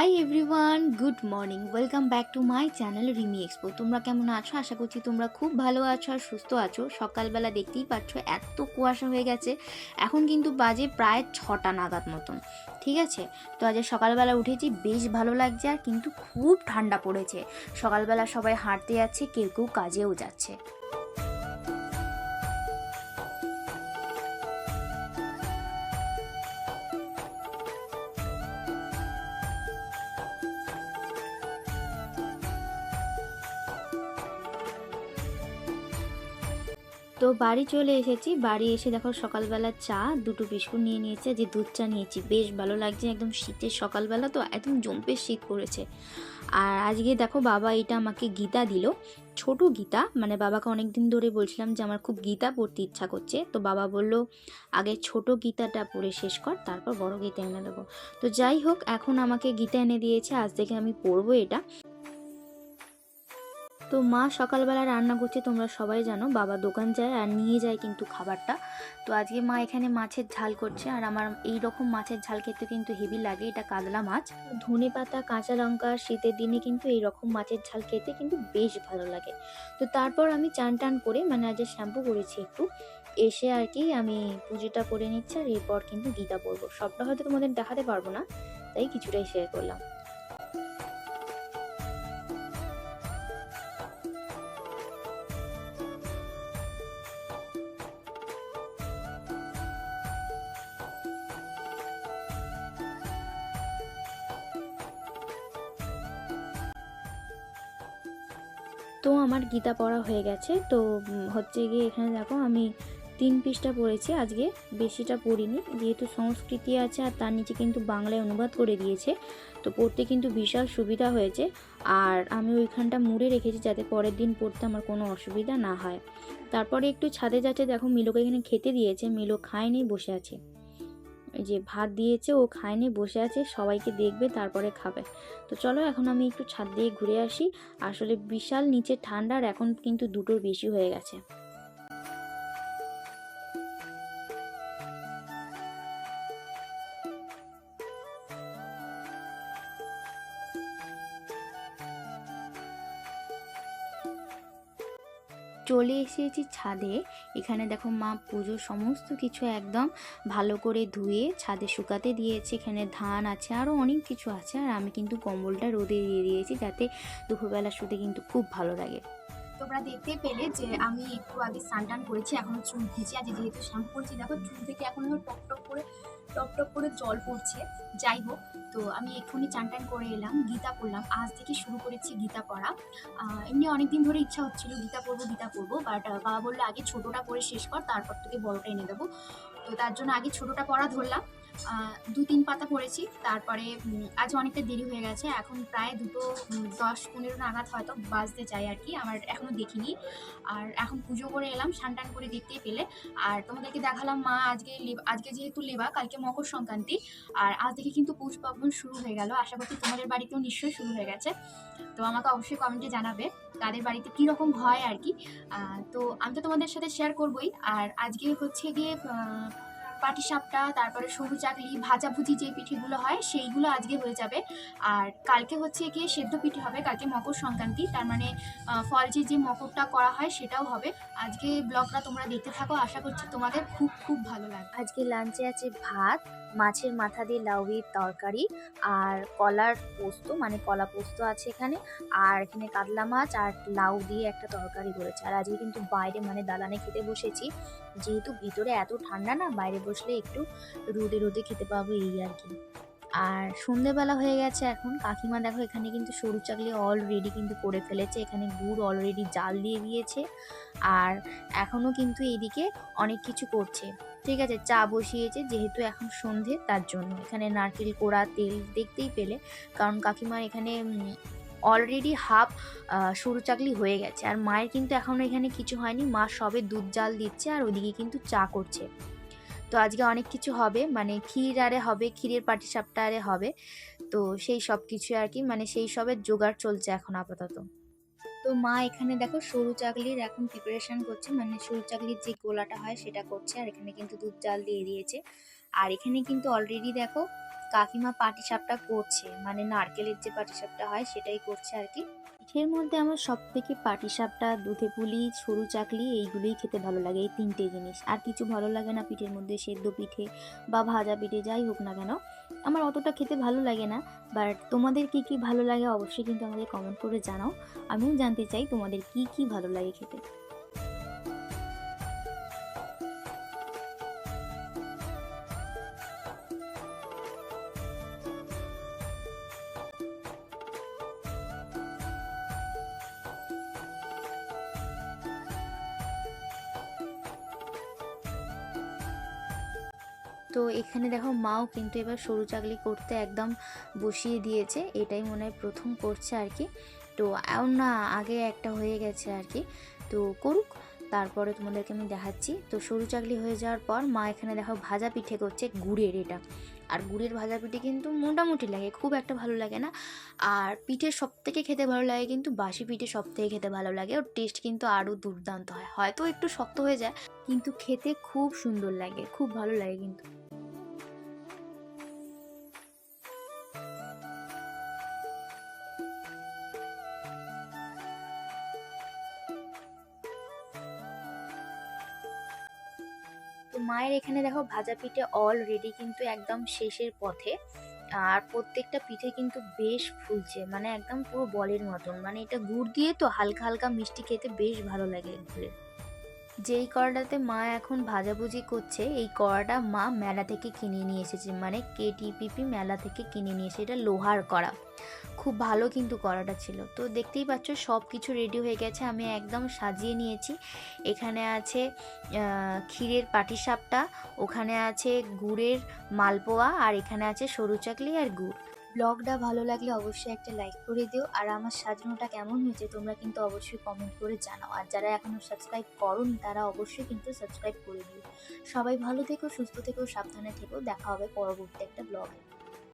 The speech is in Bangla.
Hi everyone good morning welcome back to my channel Rimi expo তোমরা কেমন আছো? আশা করছি তোমরা খুব ভালো আছো আর সুস্থ আছো। সকালবেলা দেখতেই পাচ্ছ, এত কুয়াশা হয়ে গেছে। এখন কিন্তু বাজে প্রায় ছটা নাগাদ মতন, ঠিক আছে? তো আজ সকালবেলা উঠেছি, বেশ ভালো লাগছে আর কিন্তু খুব ঠান্ডা পড়েছে। সকালবেলা সবাই হাঁটতে যাচ্ছে, কেউ কেউ কাজেও যাচ্ছে। তো বাড়ি চলে এসেছি। বাড়ি এসে দেখো সকালবেলা চা, দুটো বিস্কুট নিয়ে নিয়েছে, যে দুধ চা নিয়েছি। বেশ ভালো লাগছে একদম শীতের সকালবেলা তো, একদম জম্পে শীত পড়েছে। আর আজকে দেখো বাবা এটা আমাকে গীতা দিল, ছোট গীতা। মানে বাবাকে অনেক দিন ধরে বলছিলাম যে আমার খুব গীতা পড়তে ইচ্ছা করছে। তো বাবা বলল, আগে ছোট গীতাটা পড়ে শেষ কর, তারপর বড় গীতা এনে দেবো। তো যাই হোক, এখন আমাকে গীতা এনে দিয়েছে, আজ থেকে আমি পড়ব এটা। তো মা সকালবেলা রান্না করছে, তোমরা সবাই জানো। বাবা দোকান যায় আর নিয়ে যায় কিন্তু খাবারটা। তো আজকে মা এখানে মাছের ঝাল করছে আর আমার এই রকম মাছের ঝাল খেতে কিন্তু হেভি লাগে, এটা কাতলা মাছ। ধনে পাতা, কাঁচা লঙ্কা, শীতের দিনে কিন্তু এই রকম মাছের ঝাল খেতে কিন্তু বেশ ভালো লাগে। তো তারপর আমি চান টান করে মানে আজ শ্যাম্পু করেছি একটু, এসে আর কি আমি পুজোটা করে নিচ্ছি আর এরপর কিন্তু গীতা পড়ব সবটা হয়তো তোমাদের দেখাতে পারব না, তাই কিছুটাই শেয়ার করলাম। তো আমার গীতা পড়া হয়ে গেছে। তো হচ্ছে গিয়ে এখানে দেখো আমি তিন পৃষ্ঠা পড়েছি, আজকে বেশিটা পড়িনি। যেহেতু সংস্কৃতি আছে আর তার নিচে কিন্তু বাংলায় অনুবাদ করে দিয়েছে, তো পড়তে কিন্তু বিশাল সুবিধা হয়েছে। আর আমি ওইখানটা মুড়ে রেখেছি যাতে পরের দিন পড়তে আমার কোনো অসুবিধা না হয়। তারপরে একটু ছাদে যাচ্ছে, দেখো মিলোকে এখানে খেতে দিয়েছে মিলো খায়নি, বসে আছে। যে ভাত দিয়েছে, ও খায়নি, বসে আছে, সবাইকে দেখবে, তারপরে খাবে। তো চলো, এখন আমি একটু ছাদ দিয়ে ঘুরে আসি। আসলে বিশাল নিচে ঠান্ডার এখন কিন্তু দুটোর বেশি হয়ে গেছে। চলে এসেছি ছাদে। এখানে দেখো মা পুজোর সমস্ত কিছু একদম ভালো করে ধুয়ে ছাদে শুকাতে দিয়েছে। এখানে ধান আছে আরও অনেক কিছু আছে। আর আমি কিন্তু কম্বলটা রোদে দিয়ে দিয়েছি যাতে দুপুরবেলা শুতে কিন্তু খুব ভালো লাগে। তোমরা দেখতে পেলে যে আমি একটু আগে স্নান টান করেছি, এখনও চুল ভিজে আছে। যেহেতু শ্যাম্পু করেছি, দেখো চুল থেকে এখনও টপ টপ করে টপ টপ করে জল পড়ছে। যাই হোক, তো আমি এক্ষুনি চান টান করে এলাম, গীতা পড়লাম। আজ থেকে শুরু করেছি গীতা পড়া। এমনি অনেকদিন ধরে ইচ্ছা হচ্ছিল গীতা পড়ব গীতা পড়ব বাট বাবা বলল আগে ছোটোটা পড়ে শেষ কর, তারপর তোকে বড়টা এনে দেবো। তো তার জন্য আগে ছোটোটা পড়া ধরলাম। দু তিন পাতা পড়েছি। তারপরে আজ অনেকটা দেরি হয়ে গেছে। এখন প্রায় দুটো দশ পনেরো নাগাদ হয়তো বাজতে চাই আর কি। আমার এখনও দেখিনি। আর এখন পুজো করে এলাম টান করে দেখতে পেলে। আর তোমাদেরকে দেখালাম মা আজকে আজকে যেহেতু লেবা, কালকে মকর সংক্রান্তি। আর আজ থেকে কিন্তু পৌষ পার্বণ শুরু হয়ে গেল। আশা করছি তোমাদের বাড়িতেও নিশ্চয়ই শুরু হয়ে গেছে। তো আমাকে অবশ্যই কমেন্টে জানাবে, তাদের বাড়িতে কীরকম হয় আর কি। তো আমি তো তোমাদের সাথে শেয়ার করবই। আর আজকে হচ্ছে গিয়ে পাটি সাপটা, তারপরে সবুজ চাকলি, ভাজাভুজি যে পিঠেগুলো হয়, সেইগুলো আজকে হয়ে যাবে। আর কালকে হচ্ছে গিয়ে সেদ্ধ পিঠে হবে, কালকে মকর সংক্রান্তি, তার মানে ফল যে যে মকরটা করা হয় সেটাও হবে। আজকে ব্লগটা তোমরা দেখতে থাকো, আশা করছি তোমাদের খুব খুব ভালো লাগবে। আজকে লাঞ্চে আছে ভাত মাছের মাথা দিয়ে লাউয়ের তরকারি আর কলার পোস্ত মানে কলা পোস্ত আছে এখানে, আর এখানে কাতলা মাছ আর লাউ দিয়ে একটা তরকারি করেছে। আর আজকে কিন্তু বাইরে মানে দালানে খেতে বসেছি। যেহেতু ভিতরে এত ঠান্ডা না, বাইরে বসলে একটু রোদে রোদে খেতে পাবো এই আর কি। আর সন্ধেবেলা হয়ে গেছে এখন। কাকিমা দেখো এখানে কিন্তু সরু চাকলি অলরেডি কিন্তু করে ফেলেছে। এখানে গুড় অলরেডি জাল দিয়ে দিয়েছে। আর এখনও কিন্তু এইদিকে অনেক কিছু করছে। ঠিক আছে, চা বসিয়েছে যেহেতু এখন সন্ধে, তার জন্য। এখানে নারকেল কোড়া, তেল দেখতেই পেলে। কারণ কাকিমার এখানে অলরেডি হাফ সরু চাকলি হয়ে গেছে। আর মায়ের কিন্তু এখনও এখানে কিছু হয়নি। মা সবে দুধ জাল দিচ্ছে আর ওদিকে কিন্তু চা করছে। তো আজকে অনেক কিছু হবে। মানে ক্ষীর আরে হবে, ক্ষীরের পাটিসাপটা আরে হবে। তো সেই সব কিছু আর কি। মানে সেই সবের জোগাড় চলছে এখন আপাতত। তো মা এখানে দেখো সরু চাকলির এখন প্রিপারেশন করছে মানে সরু চাকলির যে গোলাটা হয় সেটা করছে আর এখানে কিন্তু দুধ জাল দিয়ে দিয়েছে। আর এখানে কিন্তু অলরেডি দেখো কাকিমা পাটিসাপটা করছে মানে নারকেলের যে পাটিসাপটা হয় সেটাই করছে আর কি। পিঠের মধ্যে আমার সব থেকে পাটিসাপটা, দুধে পুলি, সরু চাকলি, এইগুলোই খেতে ভালো লাগে, এই তিনটে জিনিস। আর কিছু ভালো লাগে না পিঠের মধ্যে, সেদ্ধ পিঠে বা ভাজা পিঠে, যাই হোক না কেন। আমার অতটা খেতে ভালো লাগে না বাট তোমাদের কি কি ভালো লাগে অবশ্যই কিন্তু আমাদের কমেন্ট করে জানাও। আমিও জানতে চাই তোমাদের কি কি ভালো লাগে খেতে। তো এখানে দেখো মাও কিন্তু এবার সরু চাকলি করতে একদম বসিয়ে দিয়েছে, এটাই মনে হয় প্রথম করছে আর কি। তো না, আগে একটা হয়ে গেছে আর কি। তো করুক। তারপরে তোমাদেরকে আমি দেখাচ্ছি। তো সরু চাকলি হয়ে যাওয়ার পর মা এখানে দেখো ভাজা পিঠে করছে গুড়ের এটা। আর গুড়ের ভাজা পিঠে কিন্তু মোটামুটি লাগে, খুব একটা ভালো লাগে না। আর পিঠে সব থেকে খেতে ভালো লাগে কিন্তু বাসি পিঠে সব থেকে খেতে ভালো লাগে। ওর টেস্ট কিন্তু আরও দুর্দান্ত হয়। হয়তো একটু শক্ত হয়ে যায়, কিন্তু খেতে খুব সুন্দর লাগে, খুব ভালো লাগে কিন্তু। মায়ের এখানে দেখো ভাজা পিঠে অলরেডি কিন্তু একদম শেষের পথে। আর প্রত্যেকটা পিঠে কিন্তু বেশ ফুলছে মানে একদম পুরো বলের মতন। মানে এটা গুড় দিয়ে তো হালকা হালকা মিষ্টি খেতে বেশ ভালো লাগে গুড়ের যেই কড়াটাতে মা এখন ভাজাভুজি করছে, এই কড়াটা মা মেলা থেকে কিনে নিয়ে এসেছে। মানে কেটিপিপি মেলা থেকে কিনে নিয়ে এসে এটা লোহার কড়া। খুব ভালো কিন্তু কড়াটা ছিল। তো দেখতেই পাচ্ছ সব কিছু রেডি হয়ে গেছে। আমি একদম সাজিয়ে নিয়েছি। এখানে আছে ক্ষীরের পাটিসাপটা, ওখানে আছে গুড়ের মালপোয়া, আর এখানে আছে সরু চাকলি আর গুড়। ব্লগটা ভালো লাগলে অবশ্যই একটা লাইক করে দিও। আর আমার সাজানোটা কেমন হয়েছে তোমরা কিন্তু অবশ্যই কমেন্ট করে জানাও। আর যারা এখনও সাবস্ক্রাইব করনি, তারা অবশ্যই কিন্তু সাবস্ক্রাইব করে দিও। সবাই ভালো থেকো, সুস্থ থেকো, সাবধানে থেকো। দেখা হবে পরবর্তী একটা ব্লগে